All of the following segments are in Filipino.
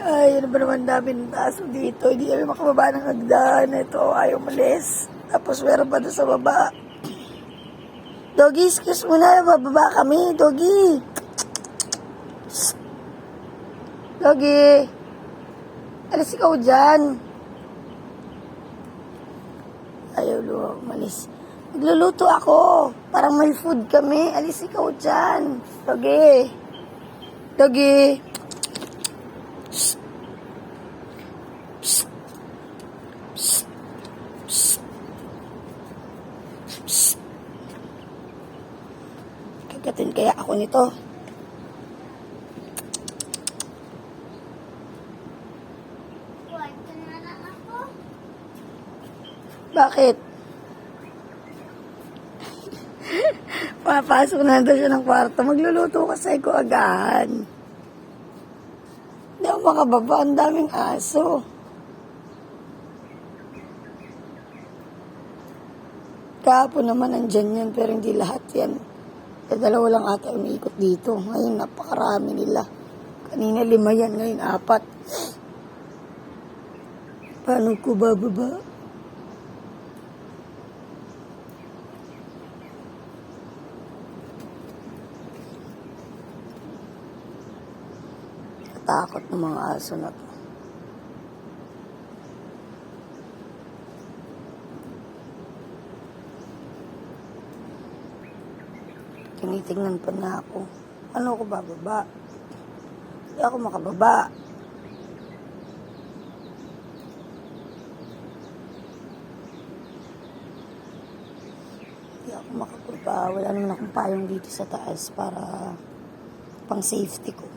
Ay, ano ba naman dami ng taso dito? Hindi kami makababa ng hagdan. Ito, ayaw malis. Tapos meron pa doon sa baba. Doggy, excuse mo na. Bababa kami. Doggy. Doggy. Alis ikaw dyan. Ayaw luwa, umalis. Nagluluto ako. Parang may food kami. Alis ikaw dyan. Doggy. Doggy. Kagatin kaya ako nito. Bakit? Papasok na daw siya ng kwarto. Magluluto ka sa ko agahan. Hindi ako makababa. Ang daming aso. Kahapon naman nandyan yan, pero hindi lahat yan. Dalawa lang ata umiikot dito. Ngayon, napakarami nila. Kanina lima yan, ngayon apat. Paano ko bababa? Takot ng mga aso na to. Tinitingnan pa na ako. Ano ako bababa? Hindi ako makababa. Hindi ako makababa. Wala naman akong payong dito sa taas para pang safety ko.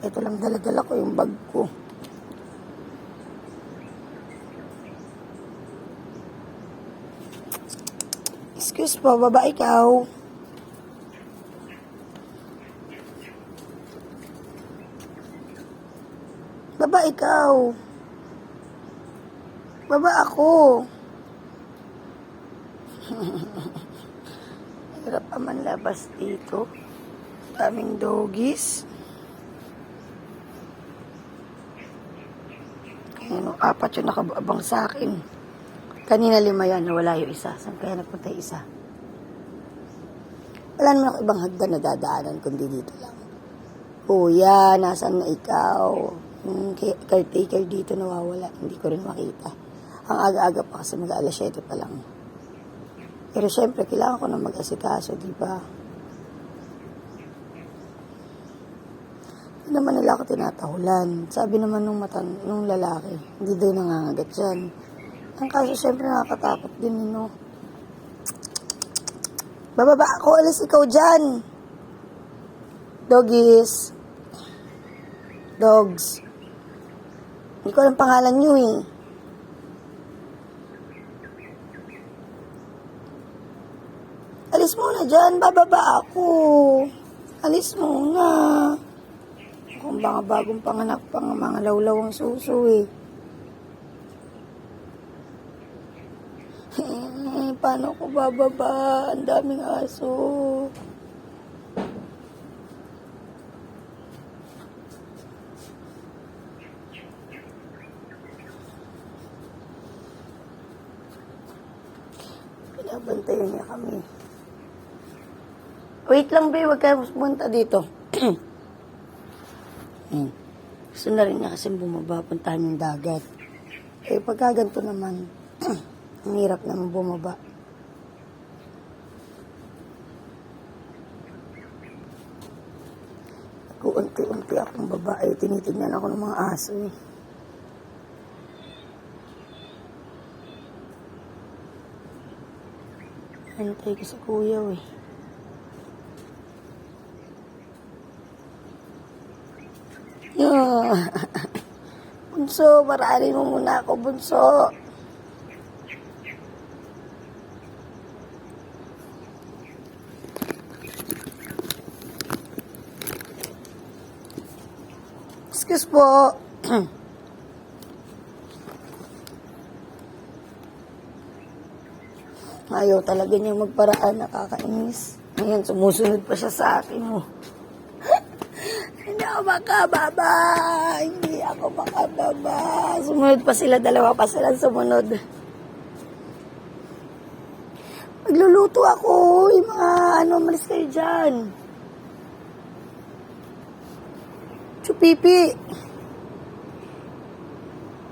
Ito lang dala-dala ko yung bag ko. Excuse po, baba ikaw. Ikaw. Baba ako. Hirap pa man labas dito. Daming doggies. Ano, apat yung nakababang sa akin. Kanina lima yan, nawala yung isa. Saan kaya nagpunta yung isa? Wala naman ako ibang hagdan na dadaanan, kundi dito lang. Kuya, nasan na ikaw? Yung ca- caretaker dito nawawala, hindi ko rin makita. Ang aga-aga pa kasi mag alas 7 pa lang. Pero syempre, kailangan ko na mag-asikaso, di ba? Hindi naman nila ako tinatahulan. Sabi naman nung, matan nung lalaki, hindi daw nangangagat yan. Ang kaso, syempre nakakatakot din, eh, no? Bababa ako, alis ikaw dyan. Doggies. Dogs. Hindi ko alam pangalan nyo eh. Alis muna dyan, bababa ako. Alis muna. Kung mga bagong panganak pa nga mga lawlawang suso eh. Eh, paano ko bababa? Ang daming aso. Pinabantayan niya kami. Wait lang, be. Huwag ka pumunta dito. Hmm. Gusto na rin niya kasi bumaba, puntahan yung dagat. Eh, pagka ganito naman, ang hirap naman bumaba. Unti-unti akong babae, tinitignan ako ng mga aso eh. Antay ko sa kuya eh. Yeah. Bunso, marali mo muna ako, bunso. Excuse po. Ayaw talaga niya magparaan, nakakainis. Ngayon, sumusunod pa siya sa akin mo. Hindi ako makababa. Hindi ako makababa. Sumunod pa sila, dalawa pa sila sumunod. Magluluto ako. Yung mga ano, malis kayo dyan. Chupipi.